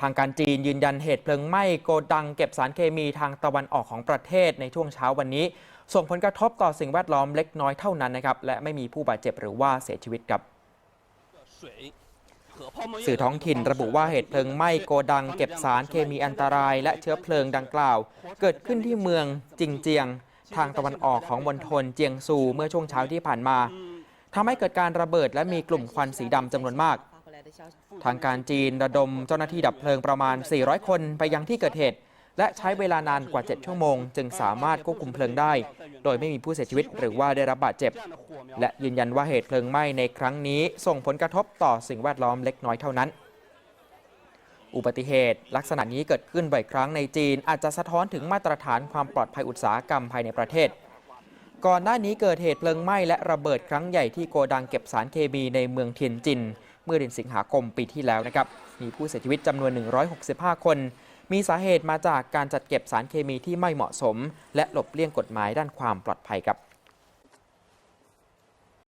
ทางการจีนยืนยันเหตุเพลิงไหม้โกดังเก็บสารเคมีทางตะวันออกของประเทศในช่วงเช้าวันนี้ ส่งผลกระทบต่อสิ่งแวดล้อมเล็กน้อยเท่านั้นนะครับ และไม่มีผู้บาดเจ็บหรือว่าเสียชีวิตครับสื่อท้องถิ่นระบุว่าเหตุเพลิงไหม้โกดังเก็บสารเคมีอันตราย และเชื้อเพลิงดังกล่าว เกิดขึ้นที่เมืองจิงเจียง ทางตะวันออกของมณฑลเจียงซูเมื่อช่วงเช้าที่ผ่านมาทำให้เกิดการระเบิดและมีกลุ่มควันสีดำจำนวนมาก ทางการจีนระดมเจ้าหน้าที่ดับเพลิงประมาณ 400 คนไปยังที่เกิดเหตุ และใช้เวลานานกว่า 7 ชั่วโมง จึงสามารถควบคุมเพลิงได้ โดยไม่มีผู้เสียชีวิตหรือว่าได้รับบาดเจ็บ และยืนยันว่าเหตุเพลิงไหม้ในครั้งนี้ ส่งผลกระทบต่อสิ่งแวดล้อมเล็กน้อยเท่านั้น อุบัติเหตุ ลักษณะนี้เกิดขึ้นบ่อยครั้งในจีนอาจจะสะท้อนถึงมาตรฐานความปลอดภัยอุตสาหกรรมภายในประเทศก่อนหน้านี้เกิดเหตุเพลิงไหม้และระเบิดครั้งใหญ่ที่โกดังเก็บสารเคมีในเมืองเทียนจิน เมื่อเดือนสิงหาคมปีที่แล้วนะครับ มีผู้เสียชีวิตจำนวน 165 คน มีสาเหตุมาจากการจัดเก็บสารเคมีที่ไม่เหมาะสม และหลบเลี่ยงกฎหมายด้านความปลอดภัยครับ